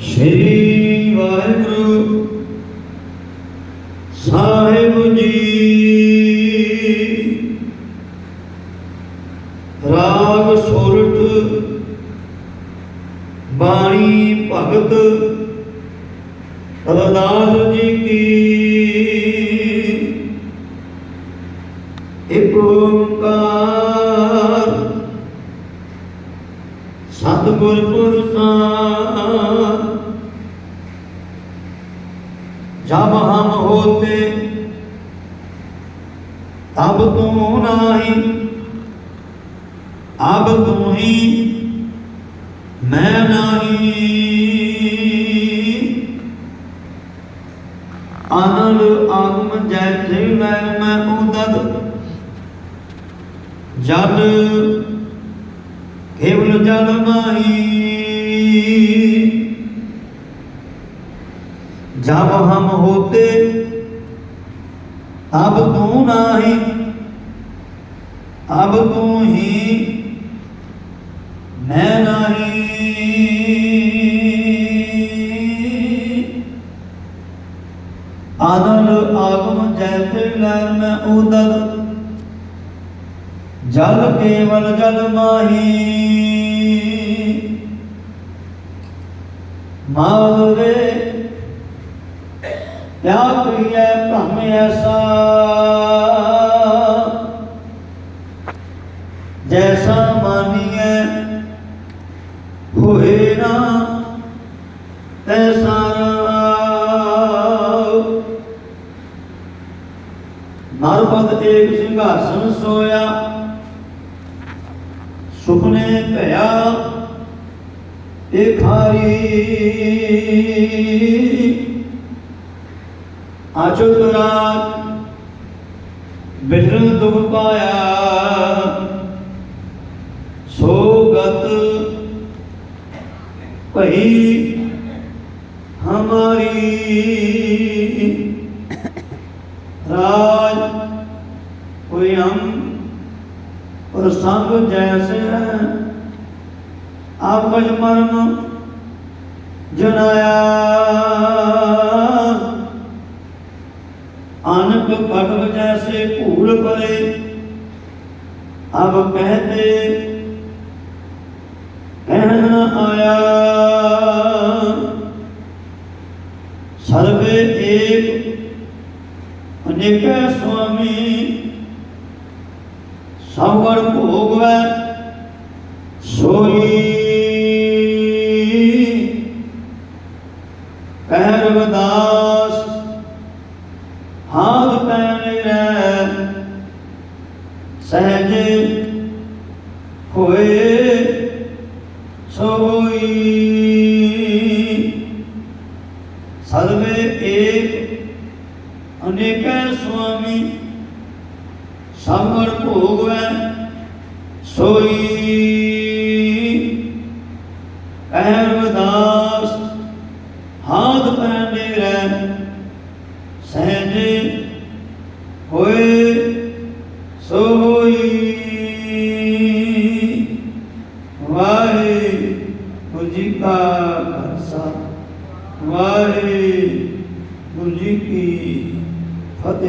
ਸ਼੍ਰੀ ਵਾਹਿਗੁਰੂ ਸਾਹਿਬ ਜੀ। ਰਾਗ ਸੋਰਠ ਬਾਣੀ ਭਗਤ ਰਵਿਦਾਸ ਜੀ ਕੀ ਸਤਿਗੁਰ ਪੁਰਖਾਨ ਜਬ ਹਮ ਹੋਤੇ, ਤਬ ਤੂੰ ਨਾਹੀ। ਅਬ ਤੂੰ ਹੀ ਮੈਂ ਨਾਹੀ। ਅਨਲ ਆਗਮ ਜੈ ਜੈ ਮੈਂ ਮੈਂ ਉਦਦ। ਜਦ ਹੇਵਲ ਜਲ ਮਾਹੀ। ਜਬ ਹਮ ਹੋਤੇ, ਅਬ ਤੂੰ ਨਾਹੀ। ਅਬ ਤੂੰ ਹੀ ਮੈਂ ਨਹੀਂ। ਆਨਲ ਆਗਮ ਜੈਸੇ ਲੈਨ ਮੈਂ ਉਦਦ ਜਲ ਕੇਵਲ ਜਲ ਮਾਹੀ। ਮਾਵੇ ਪਿਆ ਪ੍ਰੀਐ ਭ੍ਰਮ ਐਸਾ। ਜੈਸਾ ਮਾਨੀਐ, ਹੋਏ ਨਾ ਤੈਸਾ ਨਰਪਦ ਏਕ ਸਿੰਘਾਸਨ ਸੋਇਆ। ਸੁਪਨੇ ਭਇਆ ਇਹ ਖਾਰੀ। ਆਚੁਤ ਰਾਤ ਬਿਧਰ ਦੁਖ ਪਾਇਆ। ਸੋ ਗਤ ਭਈ ਹਮਾਰੀ। ਰਾ ਕੋਈ ਹਮ ਪ੍ਰਸੰਗ ਜੈਸੇ ਹੈ ਆਪ ਕਜ ਮਰਨ ਜਨਾਇਆ। ਅਨਕ ਪਟਕ ਜੈਸੇ ਭੂਲ ਪਰੇ ਅਬ ਕਹਤੇ ਕਹਿਣ ਨ ਆਇਆ। ਸਰਵੇ ਏਕ ਅਨੇਕ ਸੁਆਮੀ ਸਭਗੜ ਭੋਗਵੈ ਸੋਈ। ਕਹਿ ਰਵਿਦਾਸ, ਹਾਥ ਪੈਨ ਰਹਿ, ਸਹਜ ਹੋਏ ਸੋਈ। ਸਰਵੇ ਏਕ ਅਨੇਕੈ ਸੁਆਮੀ ਸਭਗੜ ਭੋਗਵੈ ਸੋਈ। ਕਹਿ ਰਵਿਦਾਸ ਹਾਥ ਪੈਨੇ ਰਹਿ ਸਹਜ ਹੋਏ ਸੋਈ। ਵਾਹਿਗੁਰੂ ਜੀ ਕਾ ਖਾਲਸਾ ਵਾਹਿਗੁਰੂ ਜੀ ਕੀ ਫਤਿਹ।